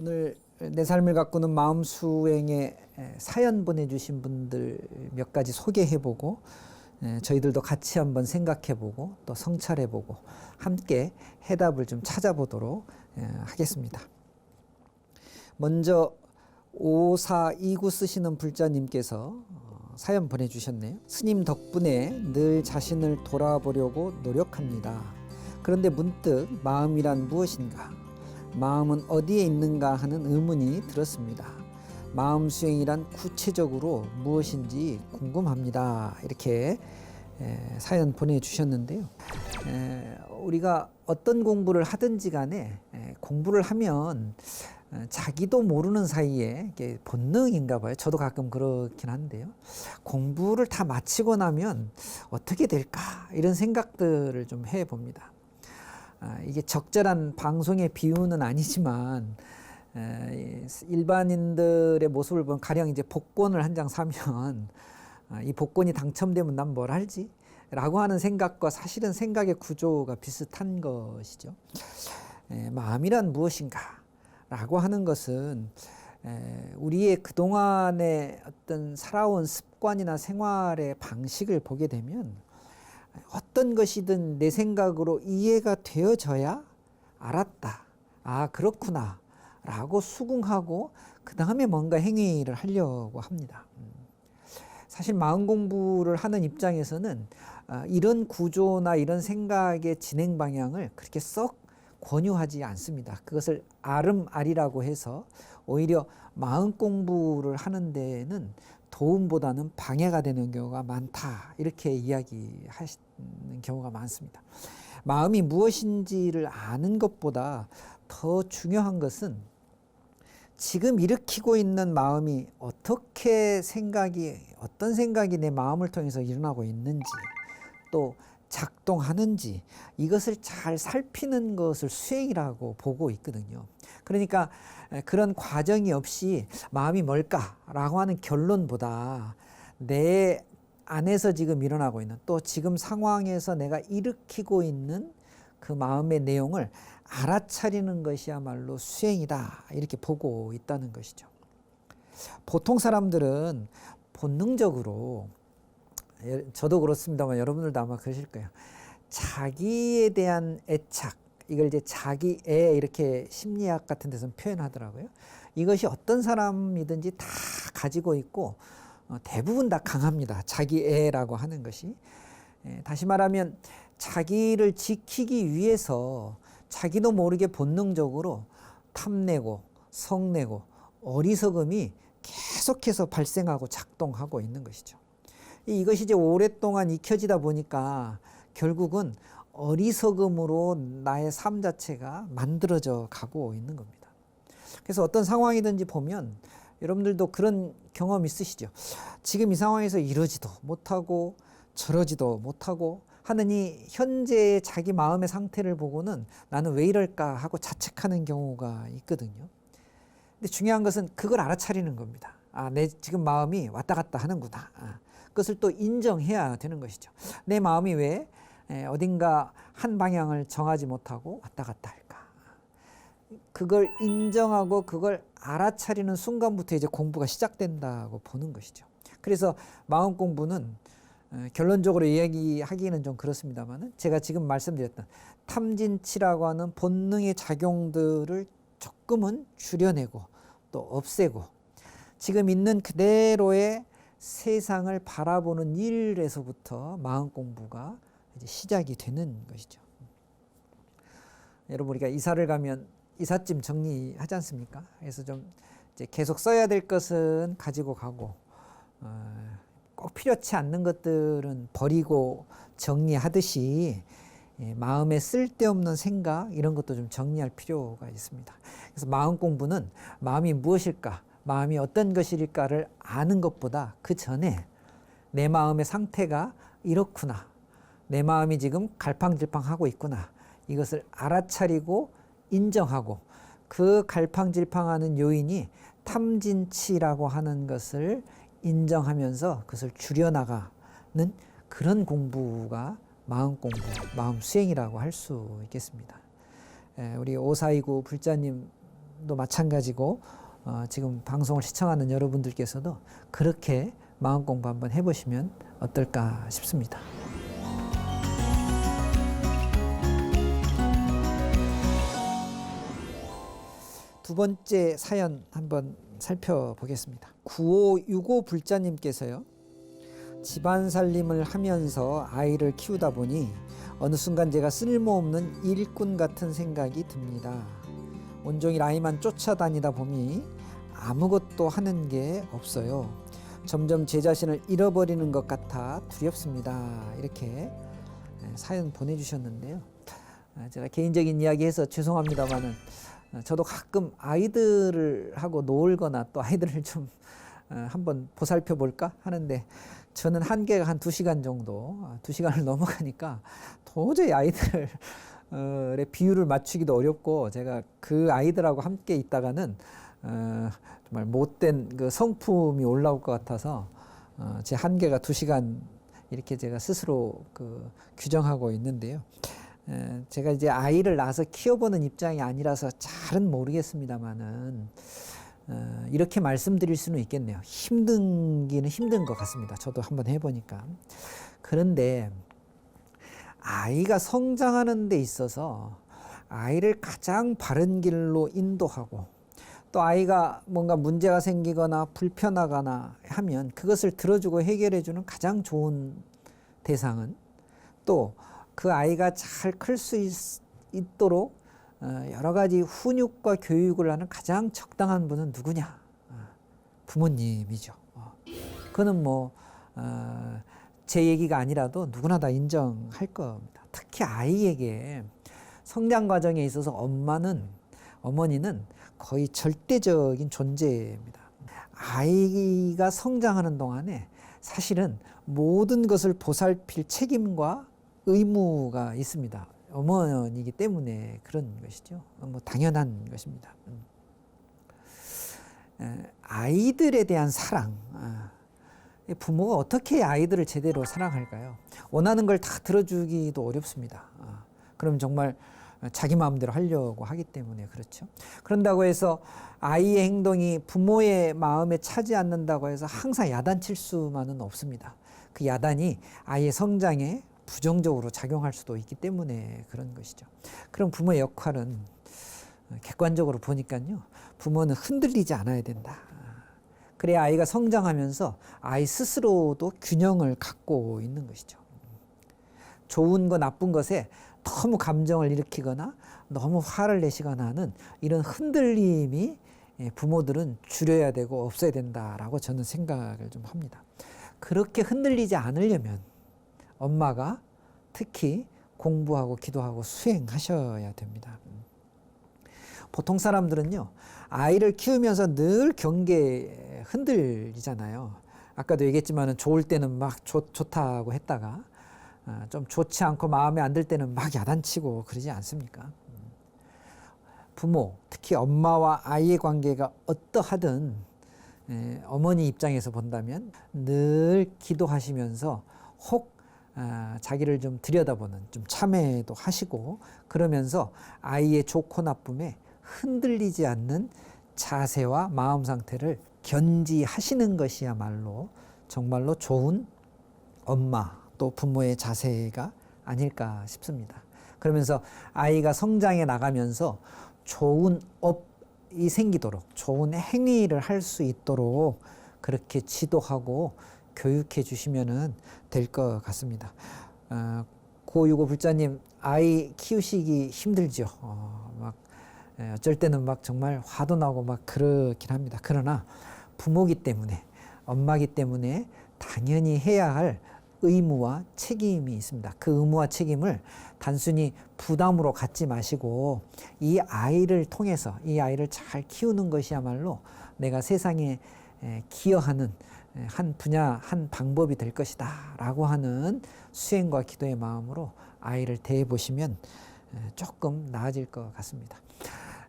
오늘 내 삶을 가꾸는 마음 수행에 사연 보내주신 분들 몇 가지 소개해보고 저희들도 같이 한번 생각해보고 또 성찰해보고 함께 해답을 좀 찾아보도록 하겠습니다. 먼저 5429 쓰시는 불자님께서 어, 사연 보내주셨네요. 스님 덕분에 늘 자신을 돌아보려고 노력합니다. 그런데 문득 마음이란 무엇인가? 마음은 어디에 있는가 하는 의문이 들었습니다. 마음 수행이란 구체적으로 무엇인지 궁금합니다. 이렇게 사연 보내주셨는데요. 우리가 어떤 공부를 하든지 간에 공부를 하면 자기도 모르는 사이에 본능인가 봐요. 저도 가끔 그렇긴 한데요. 공부를 다 마치고 나면 어떻게 될까? 이런 생각들을 좀 해봅니다. 아, 이게 적절한 방송의 비유는 아니지만 일반인들의 모습을 보면 가령 이제 복권을 한 장 사면 아, 이 복권이 당첨되면 난 뭘 할지? 라고 하는 생각과 사실은 생각의 구조가 비슷한 것이죠. 마음이란 무엇인가? 라고 하는 것은 우리의 그동안의 어떤 살아온 습관이나 생활의 방식을 보게 되면 어떤 것이든 내 생각으로 이해가 되어져야 알았다. 아, 그렇구나. 라고 수긍하고 그 다음에 뭔가 행위를 하려고 합니다. 음. 사실 마음 공부를 하는 입장에서는 아, 이런 구조나 이런 생각의 진행 방향을 그렇게 썩 권유하지 않습니다. 그것을 아름아리라고 해서 오히려 마음 공부를 하는 데에는 도움보다는 방해가 되는 경우가 많다. 이렇게 이야기하시는 경우가 많습니다. 마음이 무엇인지를 아는 것보다 더 중요한 것은 지금 일으키고 있는 마음이 어떻게 생각이, 어떤 생각이 내 마음을 통해서 일어나고 있는지, 또 작동하는지 이것을 잘 살피는 것을 수행이라고 보고 있거든요. 그러니까 그런 과정이 없이 마음이 뭘까라고 하는 결론보다 내 안에서 지금 일어나고 있는 또 지금 상황에서 내가 일으키고 있는 그 마음의 내용을 알아차리는 것이야말로 수행이다 이렇게 보고 있다는 것이죠. 보통 사람들은 본능적으로 저도 그렇습니다만 여러분들도 아마 그러실 거예요. 자기에 대한 애착, 이걸 이제 자기애 이렇게 심리학 같은 데서 표현하더라고요. 이것이 어떤 사람이든지 다 가지고 있고 어, 대부분 다 강합니다. 자기애라고 하는 것이. 예, 다시 말하면 자기를 지키기 위해서 자기도 모르게 본능적으로 탐내고 성내고 어리석음이 계속해서 발생하고 작동하고 있는 것이죠. 이것이 이제 오랫동안 익혀지다 보니까 결국은 어리석음으로 나의 삶 자체가 만들어져 가고 있는 겁니다. 그래서 어떤 상황이든지 보면 여러분들도 그런 경험 있으시죠? 지금 이 상황에서 이러지도 못하고 저러지도 못하고 하느니 현재의 자기 마음의 상태를 보고는 나는 왜 이럴까 하고 자책하는 경우가 있거든요. 근데 중요한 것은 그걸 알아차리는 겁니다. 아, 내 지금 마음이 왔다 갔다 하는구나. 아, 그것을 또 인정해야 되는 것이죠. 내 마음이 왜 어딘가 한 방향을 정하지 못하고 왔다 갔다 할까? 그걸 인정하고 그걸 알아차리는 순간부터 이제 공부가 시작된다고 보는 것이죠. 그래서 마음 공부는 결론적으로 이야기하기는 좀 그렇습니다만은 제가 지금 말씀드렸던 탐진치라고 하는 본능의 작용들을 조금은 줄여내고 또 없애고 지금 있는 그대로의 세상을 바라보는 일에서부터 마음 공부가 이제 시작이 되는 것이죠. 여러분 우리가 이사를 가면 이삿짐 정리하지 않습니까? 그래서 좀 이제 계속 써야 될 것은 가지고 가고 어, 꼭 필요치 않는 것들은 버리고 정리하듯이 예, 마음에 쓸데없는 생각 이런 것도 좀 정리할 필요가 있습니다. 그래서 마음 공부는 마음이 무엇일까? 마음이 어떤 것일까를 아는 것보다 그 전에 내 마음의 상태가 이렇구나. 내 마음이 지금 갈팡질팡하고 있구나. 이것을 알아차리고 인정하고 그 갈팡질팡하는 요인이 탐진치라고 하는 것을 인정하면서 그것을 줄여나가는 그런 공부가 마음 공부, 마음 수행이라고 할 수 있겠습니다. 우리 오사이구 불자님 여러분도 마찬가지고 어, 지금 방송을 시청하는 여러분들께서도 그렇게 마음 공부 한번 해보시면 어떨까 싶습니다. 두 번째 사연 한번 살펴보겠습니다. 9565 불자님께서요. 집안 살림을 하면서 아이를 키우다 보니 어느 순간 제가 쓸모없는 일꾼 같은 생각이 듭니다. 온종일 아이만 쫓아다니다 보니 아무것도 하는 게 없어요. 점점 제 자신을 잃어버리는 것 같아 두렵습니다. 이렇게 사연 보내주셨는데요. 아, 제가 개인적인 이야기해서 죄송합니다만은 어, 저도 가끔 아이들을 하고 놀거나 또 아이들을 좀 어, 한번 보살펴 볼까 하는데 저는 한계가 한 두 시간 정도, 아, 두 시간을 넘어가니까 도저히 아이들의 비율을 맞추기도 어렵고 제가 그 아이들하고 함께 있다가는 어, 정말 못된 그 성품이 올라올 것 같아서 제 한계가 두 시간 이렇게 제가 스스로 그 규정하고 있는데요. 에, 제가 이제 아이를 낳아서 키워보는 입장이 아니라서 잘은 모르겠습니다만은 어, 이렇게 말씀드릴 수는 있겠네요. 힘든기는 힘든 것 같습니다. 저도 한번 해보니까 그런데 아이가 성장하는 데 있어서 아이를 가장 바른 길로 인도하고 또 아이가 뭔가 문제가 생기거나 불편하거나 하면 그것을 들어주고 해결해주는 가장 좋은 대상은 또 그 아이가 잘 클 수 있도록 어, 여러 가지 훈육과 교육을 하는 가장 적당한 분은 누구냐? 어, 부모님이죠. 어, 그는 뭐, 제 얘기가 아니라도 누구나 다 인정할 겁니다. 특히 아이에게 성장 과정에 있어서 엄마는, 어머니는 거의 절대적인 존재입니다. 아이가 성장하는 동안에 사실은 모든 것을 보살필 책임과 의무가 있습니다. 어머니이기 때문에 그런 것이죠. 뭐 당연한 것입니다. 음. 아이들에 대한 사랑. 아, 부모가 어떻게 아이들을 제대로 사랑할까요? 원하는 걸 다 들어주기도 어렵습니다. 아, 그럼 정말 자기 마음대로 하려고 하기 때문에 그렇죠. 그런다고 해서 아이의 행동이 부모의 마음에 차지 않는다고 해서 항상 야단칠 수만은 없습니다. 그 야단이 아이의 성장에 부정적으로 작용할 수도 있기 때문에 그런 것이죠. 그럼 부모의 역할은 객관적으로 보니까요. 부모는 흔들리지 않아야 된다. 그래야 아이가 성장하면서 아이 스스로도 균형을 갖고 있는 것이죠. 좋은 거 나쁜 것에 너무 감정을 일으키거나 너무 화를 내시거나 하는 이런 흔들림이 부모들은 줄여야 되고 없어야 된다라고 저는 생각을 좀 합니다. 그렇게 흔들리지 않으려면 엄마가 특히 공부하고 기도하고 수행하셔야 됩니다. 보통 사람들은요, 아이를 키우면서 늘 경계에 흔들리잖아요. 아까도 얘기했지만 좋을 때는 막 좋, 좋다고 했다가 아, 좀 좋지 않고 마음에 안 들 때는 막 야단치고 그러지 않습니까? 부모, 특히 엄마와 아이의 관계가 어떠하든 어머니 입장에서 본다면 늘 기도하시면서 혹 아, 자기를 좀 들여다보는 좀 참회도 하시고 그러면서 아이의 좋고 나쁨에 흔들리지 않는 자세와 마음 상태를 견지하시는 것이야말로 정말로 좋은 엄마 또 부모의 자세가 아닐까 싶습니다. 그러면서 아이가 성장해 나가면서 좋은 업이 생기도록 좋은 행위를 할 수 있도록 그렇게 지도하고 교육해 주시면은 될 것 같습니다. 어, 고유고 불자님 아이 키우시기 힘들죠. 어, 막 예, 어쩔 때는 막 정말 화도 나고 막 그렇긴 합니다. 그러나 부모기 때문에 엄마기 때문에 당연히 해야 할 의무와 책임이 있습니다. 그 의무와 책임을 단순히 부담으로 갖지 마시고 이 아이를 통해서 이 아이를 잘 키우는 것이야말로 내가 세상에 기여하는 한 분야, 한 방법이 될 것이다. 라고 하는 수행과 기도의 마음으로 아이를 대해 보시면 조금 나아질 것 같습니다.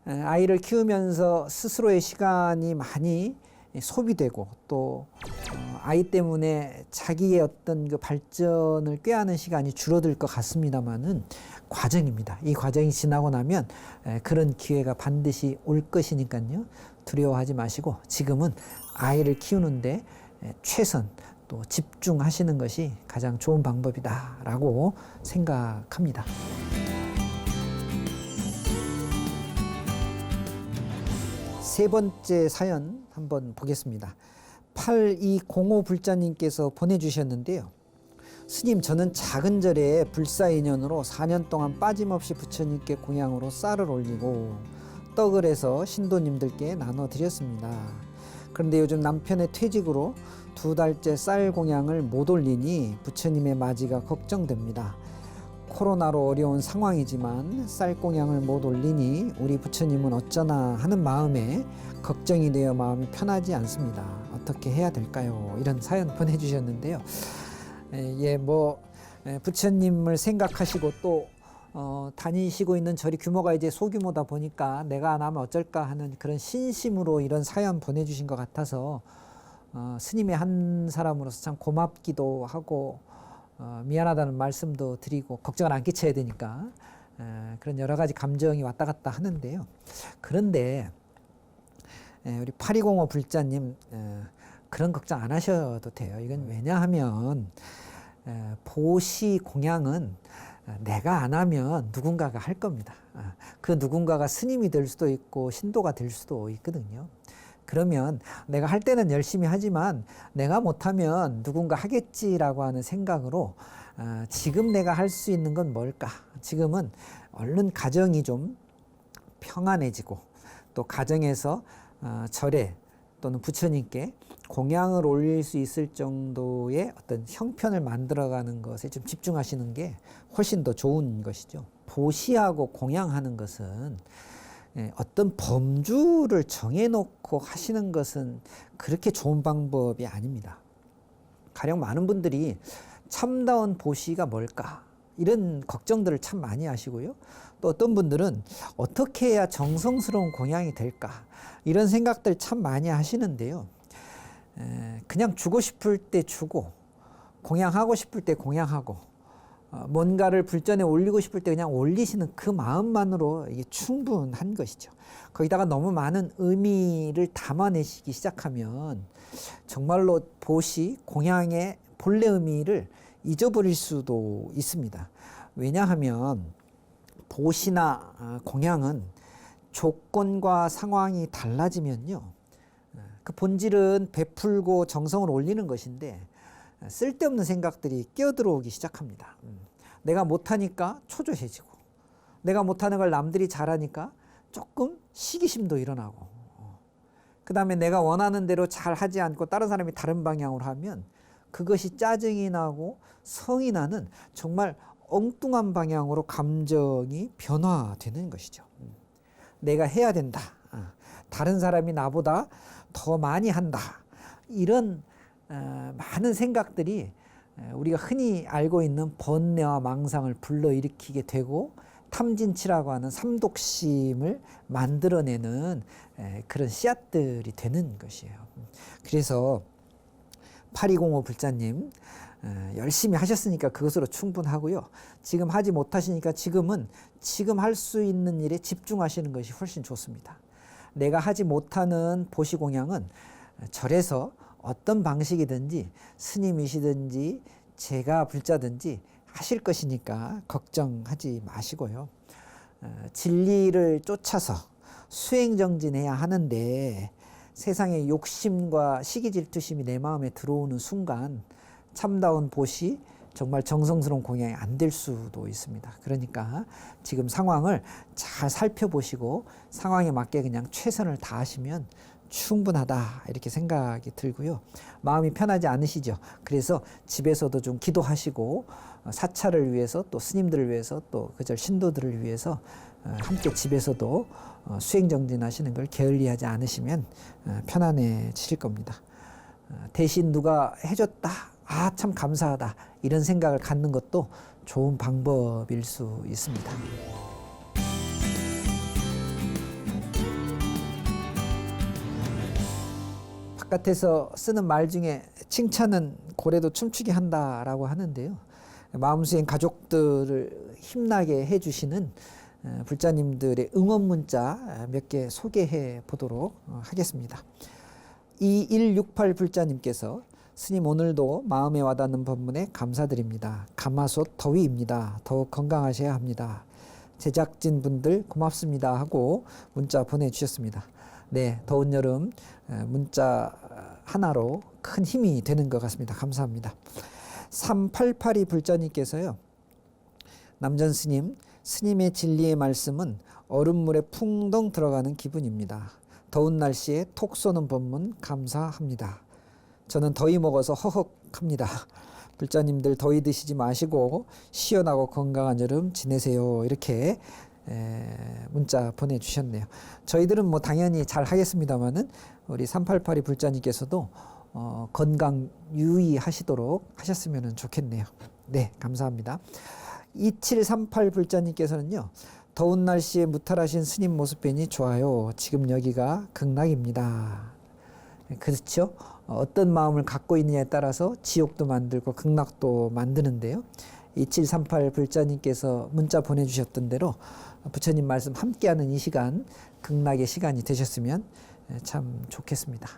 아이를 키우면서 스스로의 시간이 많이 소비되고 또 어, 아이 때문에 자기의 어떤 그 발전을 꾀하는 시간이 줄어들 것 같습니다만은 과정입니다. 이 과정이 지나고 나면 에, 그런 기회가 반드시 올 것이니까요. 두려워하지 마시고 지금은 아이를 키우는데 에, 최선 또 집중하시는 것이 가장 좋은 방법이다라고 생각합니다. 세 번째 사연 한번 보겠습니다. 8205 불자님께서 보내주셨는데요. 스님 저는 작은 절에 불사 인연으로 4년 동안 빠짐없이 부처님께 공양으로 쌀을 올리고 떡을 해서 신도님들께 나눠드렸습니다. 그런데 요즘 남편의 퇴직으로 두 달째 쌀 공양을 못 올리니 부처님의 맞이가 걱정됩니다. 코로나로 어려운 상황이지만 쌀 공양을 못 올리니 우리 부처님은 어쩌나 하는 마음에 걱정이 되어 마음이 편하지 않습니다. 어떻게 해야 될까요? 이런 사연 보내주셨는데요. 에, 예, 뭐 에, 부처님을 생각하시고 또 어, 다니시고 있는 절이 규모가 이제 소규모다 보니까 내가 안 하면 어쩔까 하는 그런 신심으로 이런 사연 보내주신 것 같아서 어, 스님의 한 사람으로서 참 고맙기도 하고 어, 미안하다는 말씀도 드리고 걱정을 안 끼쳐야 되니까 에, 그런 여러 가지 감정이 왔다 갔다 하는데요. 그런데 에, 우리 8205 불자님 에, 그런 걱정 안 하셔도 돼요. 이건 왜냐하면 에, 보시 공양은 내가 안 하면 누군가가 할 겁니다. 아, 그 누군가가 스님이 될 수도 있고 신도가 될 수도 있거든요. 그러면 내가 할 때는 열심히 하지만 내가 못하면 누군가 하겠지라고 하는 생각으로 아, 지금 내가 할 수 있는 건 뭘까? 지금은 얼른 가정이 좀 평안해지고 또 가정에서 어, 절에 또는 부처님께 공양을 올릴 수 있을 정도의 어떤 형편을 만들어가는 것에 좀 집중하시는 게 훨씬 더 좋은 것이죠. 보시하고 공양하는 것은 예, 어떤 범주를 정해놓고 하시는 것은 그렇게 좋은 방법이 아닙니다. 가령 많은 분들이 참다운 보시가 뭘까 이런 걱정들을 참 많이 하시고요. 또 어떤 분들은 어떻게 해야 정성스러운 공양이 될까 이런 생각들 참 많이 하시는데요. 에, 그냥 주고 싶을 때 주고 공양하고 싶을 때 공양하고 어, 뭔가를 불전에 올리고 싶을 때 그냥 올리시는 그 마음만으로 이게 충분한 것이죠. 거기다가 너무 많은 의미를 담아내시기 시작하면 정말로 보시 공양의 본래 의미를 잊어버릴 수도 있습니다. 왜냐하면 보시나 아, 공양은 조건과 상황이 달라지면요. 그 본질은 베풀고 정성을 올리는 것인데 쓸데없는 생각들이 끼어들어오기 시작합니다. 음. 내가 못하니까 초조해지고, 내가 못하는 걸 남들이 잘하니까 조금 시기심도 일어나고, 어. 그 다음에 내가 원하는 대로 잘 하지 않고 다른 사람이 다른 방향으로 하면 그것이 짜증이 나고 성이 나는 정말 엉뚱한 방향으로 감정이 변화되는 것이죠. 음. 내가 해야 된다. 어. 다른 사람이 나보다 더 많이 한다. 이런 어, 많은 생각들이 우리가 흔히 알고 있는 번뇌와 망상을 불러일으키게 되고 탐진치라고 하는 삼독심을 만들어내는 그런 씨앗들이 되는 것이에요. 그래서 8205 불자님 열심히 하셨으니까 그것으로 충분하고요. 지금 하지 못하시니까 지금은 지금 할 수 있는 일에 집중하시는 것이 훨씬 좋습니다. 내가 하지 못하는 보시 공양은 절에서 어떤 방식이든지 스님이시든지 제가 불자든지 하실 것이니까 걱정하지 마시고요. 어, 진리를 쫓아서 수행정진해야 하는데 세상의 욕심과 시기질투심이 내 마음에 들어오는 순간 참다운 보시 정말 정성스러운 공양이 안 될 수도 있습니다. 그러니까 지금 상황을 잘 살펴보시고 상황에 맞게 그냥 최선을 다하시면 충분하다 이렇게 생각이 들고요. 마음이 편하지 않으시죠. 그래서 집에서도 좀 기도하시고 어, 사찰을 위해서 또 스님들을 위해서 또 그절 신도들을 위해서 어, 함께 집에서도 어, 수행 정진하시는 걸 게을리하지 않으시면 편안해지실 겁니다. 대신 누가 해줬다. 아, 참 감사하다. 이런 생각을 갖는 것도 좋은 방법일 수 있습니다. 바깥에서 쓰는 말 중에 칭찬은 고래도 춤추게 한다라고 하는데요. 마음수행 가족들을 힘나게 해주시는 어, 불자님들의 응원 문자 몇 개 소개해 보도록 어, 하겠습니다. 2168 불자님께서 스님 오늘도 마음에 와닿는 법문에 감사드립니다. 가마솥 더위입니다. 더욱 건강하셔야 합니다. 제작진 분들 고맙습니다 하고 문자 보내주셨습니다. 네, 더운 여름 에, 문자 하나로 큰 힘이 되는 것 같습니다. 감사합니다. 3882 불자님께서요. 남전 스님, 스님의 진리의 말씀은 얼음물에 풍덩 들어가는 기분입니다. 더운 날씨에 톡 쏘는 법문 감사합니다. 저는 더위 먹어서 허헉합니다. 불자님들 더위 드시지 마시고 시원하고 건강한 여름 지내세요. 이렇게 에, 문자 보내주셨네요. 저희들은 뭐 당연히 잘 하겠습니다만은 우리 3882 불자님께서도 어, 건강 유의하시도록 하셨으면 좋겠네요. 네, 감사합니다. 2738 불자님께서는요. 더운 날씨에 무탈하신 스님 모습 뵈니 좋아요. 지금 여기가 극락입니다. 그렇죠? 어, 어떤 마음을 갖고 있느냐에 따라서 지옥도 만들고 극락도 만드는데요. 2738 불자님께서 문자 보내주셨던 대로 부처님 말씀 함께하는 이 시간 극락의 시간이 되셨으면 참 좋겠습니다.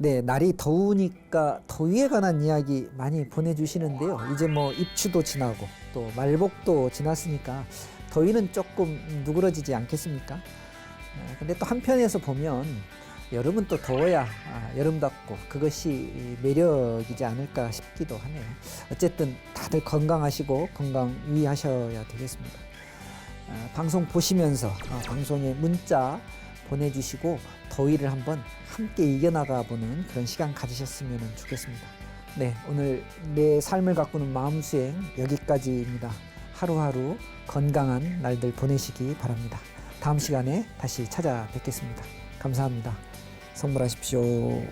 네, 날이 더우니까 더위에 관한 이야기 많이 보내주시는데요. 이제 뭐 입추도 지나고 또 말복도 지났으니까 더위는 조금 누그러지지 않겠습니까? 에, 근데 또 한편에서 보면 여름은 또 더워야 아, 여름답고 그것이 매력이지 않을까 싶기도 하네요. 어쨌든 다들 건강하시고 건강 유의하셔야 되겠습니다. 아, 방송 보시면서 아, 방송에 문자 보내주시고 더위를 한번 함께 이겨나가 보는 그런 시간 가지셨으면 좋겠습니다. 네, 오늘 내 삶을 가꾸는 마음 수행 여기까지입니다. 하루하루 건강한 날들 보내시기 바랍니다. 다음 시간에 다시 찾아뵙겠습니다. 감사합니다. 선물하십시오.